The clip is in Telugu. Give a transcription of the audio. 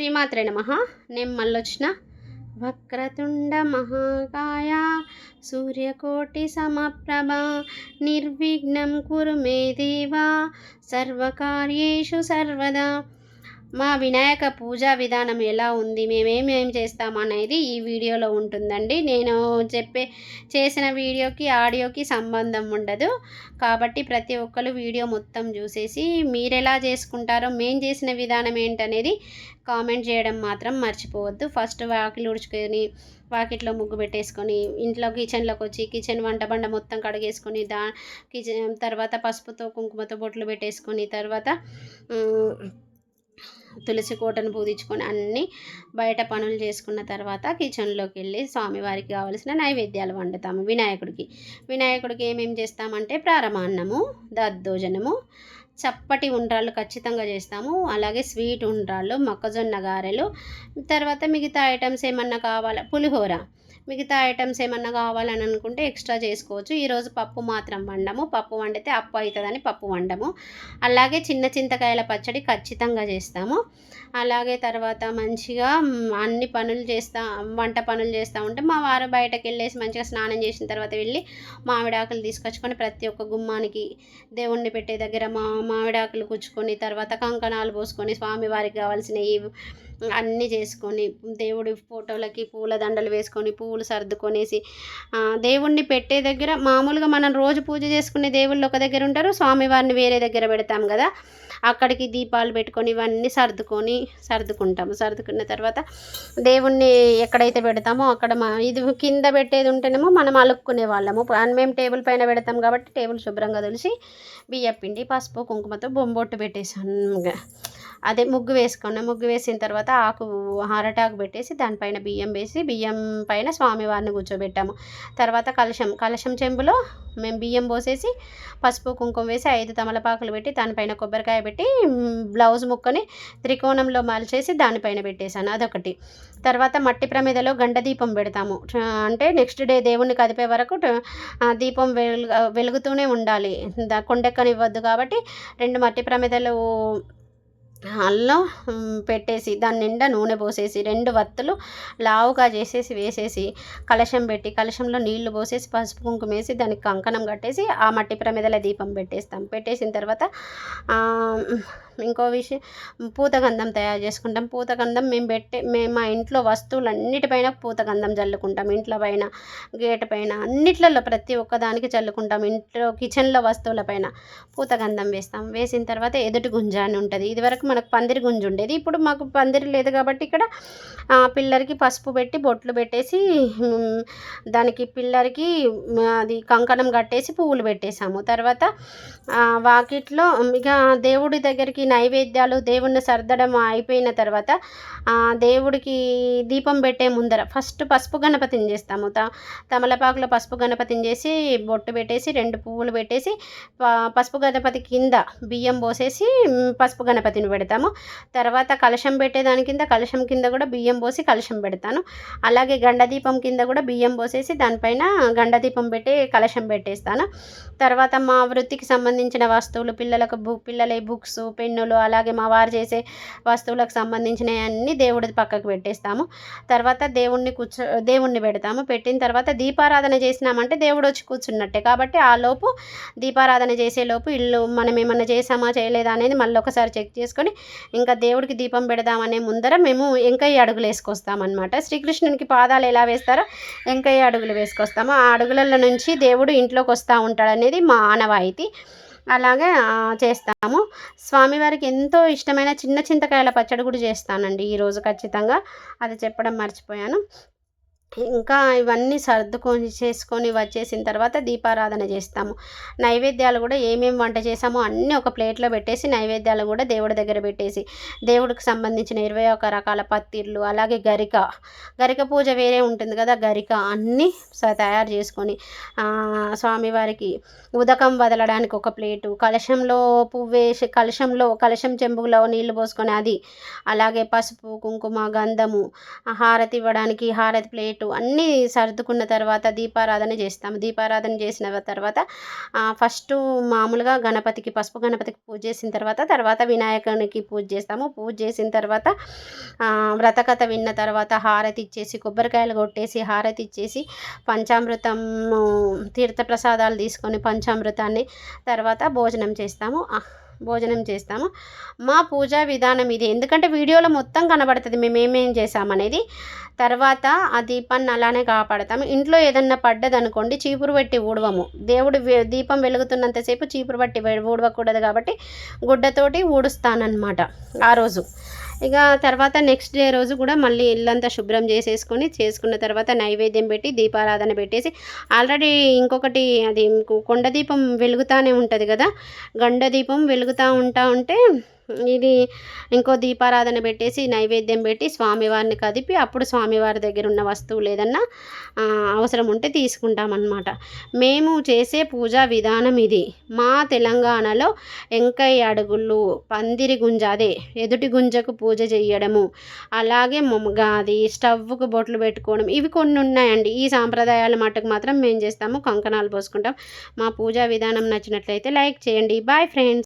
శ్రీమాత్రే నమ. నేను మళ్ళొచ్చిన. వక్రతుండ మహాకాయ సూర్యకోటి సమప్రభ నిర్విఘ్నం కురు మే దేవా సర్వకార్యేషు సర్వదా. మా వినాయక పూజా విధానం ఎలా ఉంది మేమేమేం చేస్తాం అనేది ఈ వీడియోలో ఉంటుందండి. నేను చెప్పే చేసిన వీడియోకి ఆడియోకి సంబంధం ఉండదు. కాబట్టి ప్రతి ఒక్కరు వీడియో మొత్తం చూసేసి మీరు ఎలా చేసుకుంటారో మేం చేసిన విధానం ఏంటనేది కామెంట్ చేయడం మాత్రం మర్చిపోవద్దు. ఫస్ట్ వాకిలు ఉడుచుకొని వాకిట్లో ముగ్గు పెట్టేసుకొని ఇంట్లో కిచెన్లోకి వచ్చి కిచెన్ వంట బండ మొత్తం కడిగేసుకొని దా కిచెన్ తర్వాత పసుపుతో కుంకుమతో బొట్లు పెట్టేసుకొని తర్వాత తులసి కోటను పూజించుకొని అన్నీ బయట పనులు చేసుకున్న తర్వాత కిచెన్లోకి వెళ్ళి స్వామివారికి కావలసిన నైవేద్యాలు వండుతాము వినాయకుడికి. వినాయకుడికి ఏమేమి చేస్తామంటే ప్రారంభాన్నము దద్దోజనము చప్పటి ఉండ్రాళ్ళు ఖచ్చితంగా చేస్తాము. అలాగే స్వీట్ ఉండ్రాళ్ళు మొక్కజొన్న గారెలు తర్వాత మిగతా ఐటమ్స్ ఏమన్నా కావాలా? పులిహోర. మిగతా ఐటమ్స్ ఏమన్నా కావాలని అనుకుంటే ఎక్స్ట్రా చేసుకోవచ్చు. ఈరోజు పప్పు మాత్రం వండము. పప్పు వండితే అప్పు అవుతుందని పప్పు వండము. అలాగే చిన్న చింతకాయల పచ్చడి ఖచ్చితంగా చేస్తాము. అలాగే తర్వాత మంచిగా అన్ని పనులు చేస్తా వంట పనులు చేస్తూ ఉంటే మా వారు బయటకు వెళ్ళేసి మంచిగా స్నానం చేసిన తర్వాత వెళ్ళి మామిడాకులు తీసుకొచ్చుకొని ప్రతి ఒక్క గుమ్మానికి దేవుణ్ణి పెట్టే దగ్గర మా మామిడాకులు కుచ్చుకొని తర్వాత కంకణాలు పోసుకొని స్వామివారికి కావాల్సినవి అన్నీ చేసుకొని దేవుడి ఫోటోలకి పూల దండలు వేసుకొని పువ్వులు సర్దుకొనేసి దేవుణ్ణి పెట్టే దగ్గర మామూలుగా మనం రోజు పూజ చేసుకునే దేవుళ్ళు ఒక దగ్గర ఉంటారు స్వామివారిని వేరే దగ్గర పెడతాం కదా. అక్కడికి దీపాలు పెట్టుకొని ఇవన్నీ సర్దుకొని సర్దుకుంటాము సర్దుకున్న తర్వాత దేవుణ్ణి ఎక్కడైతే పెడతామో అక్కడ మా ఇది కింద పెట్టేది ఉంటేనేమో మనం అలుక్కునే వాళ్ళము. మేము టేబుల్ పైన పెడతాం కాబట్టి టేబుల్ శుభ్రంగా తులిసి బియ్య పిండి పసుపు కుంకుమతో బొంబొట్టు పెట్టేసాను అదే ముగ్గు వేసుకున్నాం ముగ్గు వేసిన తర్వాత ఆకు అరటాకు పెట్టేసి దానిపైన బియ్యం వేసి బియ్యం పైన స్వామివారిని కూర్చోబెట్టాము. తర్వాత కలశం కలశం చెంబులో మేము బియ్యం పోసేసి పసుపు కుంకుమ వేసి ఐదు తమలపాకులు పెట్టి దానిపైన కొబ్బరికాయ పెట్టి బ్లౌజ్ ముక్కని త్రికోణంలో మలిచేసి దానిపైన పెట్టేశాను. అదొకటి. తర్వాత మట్టి ప్రమిదలో గండ దీపం పెడతాము. అంటే నెక్స్ట్ డే దేవుణ్ణి కదిపే వరకు దీపం వెలుగు వెలుగుతూనే ఉండాలి. దా కొండెక్కనివ్వద్దు కాబట్టి రెండు మట్టి ప్రమిదలు అల్లం పెట్టేసి దాని నిండా నూనె పోసేసి రెండు వత్తులు లావుగా చేసేసి వేసేసి కలశం పెట్టి కలశంలో నీళ్ళు పోసేసి పసుపు కుంకుమ వేసి దానికి కంకణం కట్టేసి ఆ మట్టి ప్రమిదల దీపం పెట్టేస్తాం. పెట్టేసిన తర్వాత ఇంకో విషయం పూతగంధం తయారు చేసుకుంటాం. పూతగంధం మేము పెట్టే మేము మా ఇంట్లో వస్తువులన్నిటిపైన పూతగంధం చల్లుకుంటాం. ఇంట్లో పైన గేట్ పైన అన్నిట్లలో ప్రతి ఒక్కదానికి చల్లుకుంటాం. ఇంట్లో కిచెన్లో వస్తువుల పైన పూతగంధం వేస్తాం. వేసిన తర్వాత ఎదుటి గుంజ అని ఉంటుంది. ఇదివరకు మనకు పందిరి గుంజ ఉండేది. ఇప్పుడు మాకు పందిరి లేదు కాబట్టి ఇక్కడ పిల్లరికి పిల్లర్కి పసుపు పెట్టి బొట్లు పెట్టేసి దానికి పిల్లర్కి అది కంకణం కట్టేసి పువ్వులు పెట్టేసాము తర్వాత వాకిట్లో ఇక దేవుడి దగ్గరికి నైవేద్యాలు దేవుణ్ణి సర్దడం అయిపోయిన తర్వాత దేవుడికి దీపం పెట్టే ముందర ఫస్ట్ పసుపు గణపతిని చేస్తాము. త తమలపాకులో పసుపు గణపతిని చేసి బొట్టు పెట్టేసి రెండు పువ్వులు పెట్టేసి పసుపు గణపతి కింద బియ్యం పోసేసి పసుపు గణపతిని పెడతాము. తర్వాత కలశం పెట్టేదాని కింద కలశం కింద కూడా బియ్యం పోసి కలశం పెడతాను. అలాగే గండదీపం కింద కూడా బియ్యం పోసేసి దానిపైన గండదీపం పెట్టి కలశం పెట్టేస్తాను. తర్వాత మా వృత్తికి సంబంధించిన వస్తువులు పిల్లలకు బు పిల్లల బుక్స్ పెన్నులు అలాగే మా వారు చేసే వస్తువులకు సంబంధించినవి అన్నీ దేవుడి పక్కకు పెట్టేస్తాము. తర్వాత దేవుణ్ణి కూర్చో దేవుణ్ణి పెడతాము. పెట్టిన తర్వాత దీపారాధన చేసినామంటే దేవుడు వచ్చి కూర్చున్నట్టే. కాబట్టి ఆ లోపు దీపారాధన చేసేలోపు ఇల్లు మనం ఏమన్నా చేసామా చేయలేదా అనేది మళ్ళీ ఒకసారి చెక్ చేసుకొని ఇంకా దేవుడికి దీపం పెడదామనే ముందర మేము ఎంకయ్య అడుగులు వేసుకొస్తామన్నమాట. శ్రీకృష్ణునికి పాదాలు ఎలా వేస్తారో ఎంకయ్య అడుగులు వేసుకొస్తాము. ఆ అడుగులలో నుంచి దేవుడు ఇంట్లోకి వస్తూ ఉంటాడు అనేది మా ఆనవాయితీ. అలాగే చేస్తాము. స్వామివారికి ఎంతో ఇష్టమైన చిన్న చింతకాయల పచ్చడి కూడా చేస్తానండి ఈరోజు ఖచ్చితంగా. అది చెప్పడం మర్చిపోయాను. ఇంకా ఇవన్నీ సర్దుకొని చేసుకొని వచ్చేసిన తర్వాత దీపారాధన చేస్తాము. నైవేద్యాలు కూడా ఏమేమి వంట చేసామో అన్నీ ఒక ప్లేట్లో పెట్టేసి నైవేద్యాలు కూడా దేవుడి దగ్గర పెట్టేసి దేవుడికి సంబంధించిన ఇరవై ఒక రకాల పత్తిర్లు అలాగే గరిక. గరిక పూజ వేరే ఉంటుంది కదా గరిక అన్నీ తయారు చేసుకొని స్వామివారికి ఉదకం వదలడానికి ఒక ప్లేటు కలశంలో పువ్వు వేసి కలశంలో కలశం చెంబులో నీళ్ళు పోసుకొని అది అలాగే పసుపు కుంకుమ గంధము హారతి ఇవ్వడానికి హారతి ప్లేట్ ప్లేటు అన్నీ సర్దుకున్న తర్వాత దీపారాధన చేస్తాము. దీపారాధన చేసిన తర్వాత ఫస్ట్ మామూలుగా గణపతికి పసుపు గణపతికి పూజ చేసిన తర్వాత తర్వాత వినాయకునికి పూజ చేస్తాము. పూజ చేసిన తర్వాత వ్రతకథ విన్న తర్వాత హారతి ఇచ్చేసి కొబ్బరికాయలు కొట్టేసి హారతి ఇచ్చేసి పంచామృతం తీర్థప్రసాదాలు తీసుకొని పంచామృతాన్ని తర్వాత భోజనం చేస్తాము. భోజనం చేస్తాము. మా పూజా విధానం ఇది. ఎందుకంటే వీడియోలో మొత్తం కనబడుతుంది మేము ఏమేం చేసామనేది తర్వాత ఆ దీపాన్ని అలానే కాపాడతాము. ఇంట్లో ఏదన్నా పడ్డదనుకోండి చీపురు పెట్టి ఊడవము. దేవుడు దీపం వెలుగుతున్నంతసేపు చీపురు పట్టి ఊడవకూడదు కాబట్టి గుడ్డతోటి ఊడుస్తానన్నమాట ఆ రోజు. ఇక తర్వాత నెక్స్ట్ డే రోజు కూడా మళ్ళీ ఇల్లంతా శుభ్రం చేసేసుకొని చేసుకున్న తర్వాత నైవేద్యం పెట్టి దీపారాధన పెట్టేసి ఆల్రెడీ ఇంకొకటి అది కొండ దీపం వెలుగుతానే ఉంటుంది కదా? గండ దీపం వెలుగుతూ ఉంటా ఉంటే ఇది ఇంకో దీపారాధన పెట్టేసి నైవేద్యం పెట్టి స్వామివారిని కదిపి అప్పుడు స్వామివారి దగ్గర ఉన్న వస్తువులు ఏదన్నా అవసరం ఉంటే తీసుకుంటామన్నమాట. మేము చేసే పూజా విధానం ఇది. మా తెలంగాణలో ఎంకయ్య అడుగులు పందిరి గుంజ అదే ఎదుటి గుంజకు పూజ చేయడము అలాగే అది స్టవ్కు బొట్లు పెట్టుకోవడం ఇవి కొన్ని ఉన్నాయండి. ఈ సాంప్రదాయాల మటుకు మాత్రం మేము చేస్తాము కంకణాలు పోసుకుంటాం. మా పూజా విధానం నచ్చినట్లయితే లైక్ చేయండి. Bye friends!